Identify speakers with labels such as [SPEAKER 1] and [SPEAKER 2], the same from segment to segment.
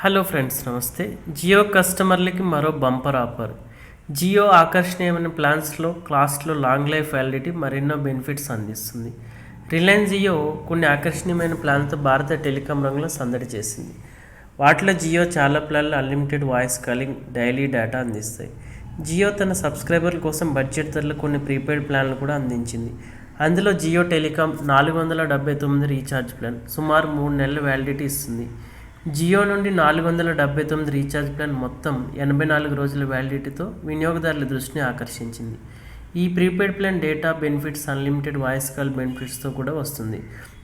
[SPEAKER 1] Hello friends నమస్తే. జియో కస్టమర్లకి మరో bumper offer Jio ఆకర్షణీయమైన ప్లాన్స్లో క్లాస్లో లాంగ్ లైఫ్ వ్యాలిడిటీ మరెన్నో బెనిఫిట్స్ అందిస్తుంది. రిలయన్స్ జియో కొన్ని ఆకర్షణీయమైన ప్లాన్తో భారత టెలికాం రంగంలో సందడి చేసింది. వాటిలో జియో చాలా ప్లాన్లు unlimited voice calling daily data అందిస్తాయి. జియో తన సబ్స్క్రైబర్ల కోసం బడ్జెట్ ధరలు కొన్ని ప్రీపెయిడ్ ప్లాన్లు కూడా అందించింది. అందులో జియో టెలికాం నాలుగు వందల డెబ్బై తొమ్మిది రీఛార్జ్ ప్లాన్ సుమారు మూడు నెలల వ్యాలిడిటీ ఇస్తుంది. జియో నుండి నాలుగు వందల డెబ్బై తొమ్మిది రీఛార్జ్ ప్లాన్ మొత్తం ఎనభై నాలుగు రోజుల వ్యాలిడిటీతో వినియోగదారుల దృష్టిని ఆకర్షించింది. ఈ prepaid plan data benefits unlimited voice call బెనిఫిట్స్తో కూడా వస్తుంది.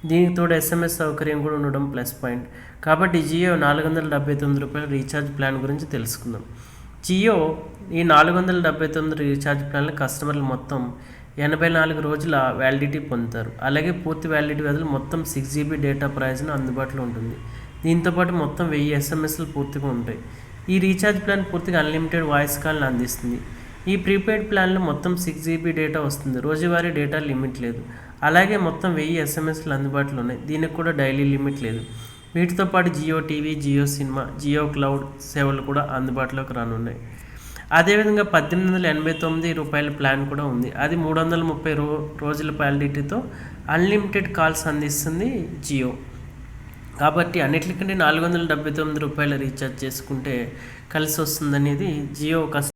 [SPEAKER 1] దీనికి తోడు ఎస్ఎంఎస్ సౌకర్యం కూడా ఉండడం ప్లస్ పాయింట్. కాబట్టి జియో నాలుగు వందల డెబ్బై తొమ్మిది రూపాయల రీఛార్జ్ ప్లాన్ గురించి తెలుసుకుందాం. జియో ఈ నాలుగు వందల డెబ్బై తొమ్మిది రీఛార్జ్ ప్లాన్ల కస్టమర్లు మొత్తం ఎనభై నాలుగు రోజుల వ్యాలిడిటీ పొందుతారు. అలాగే పూర్తి వ్యాలిడిటీ బదులు మొత్తం సిక్స్ జీబీ డేటా ప్రైజ్ను అందుబాటులో ఉంటుంది. దీంతోపాటు మొత్తం వెయ్యి ఎస్ఎంఎస్లు పూర్తిగా ఉంటాయి. ఈ రీఛార్జ్ ప్లాన్ పూర్తిగా అన్లిమిటెడ్ వాయిస్ కాల్ని అందిస్తుంది. ఈ ప్రీపెయిడ్ ప్లాన్లో మొత్తం సిక్స్ జీబీ డేటా వస్తుంది. రోజువారీ డేటా లిమిట్ లేదు. అలాగే మొత్తం వెయ్యి ఎస్ఎంఎస్లు అందుబాటులో ఉన్నాయి. దీనికి కూడా డైలీ లిమిట్ లేదు. వీటితో పాటు Jio TV Jio cinema Jio cloud సేవలు కూడా అందుబాటులోకి రానున్నాయి. అదేవిధంగా పద్దెనిమిది వందల ఎనభై తొమ్మిది రూపాయల ప్లాన్ కూడా ఉంది. అది మూడు వందల ముప్పై రో రోజుల వ్యాలిడిటీతో అన్లిమిటెడ్ కాల్స్ అందిస్తుంది జియో. కాబట్టి అన్నిటికంటే నాలుగు వందల డెబ్బై తొమ్మిది రూపాయల రీఛార్జ్ చేసుకుంటే కలిసి వస్తుందనేది జియో కస్టమర్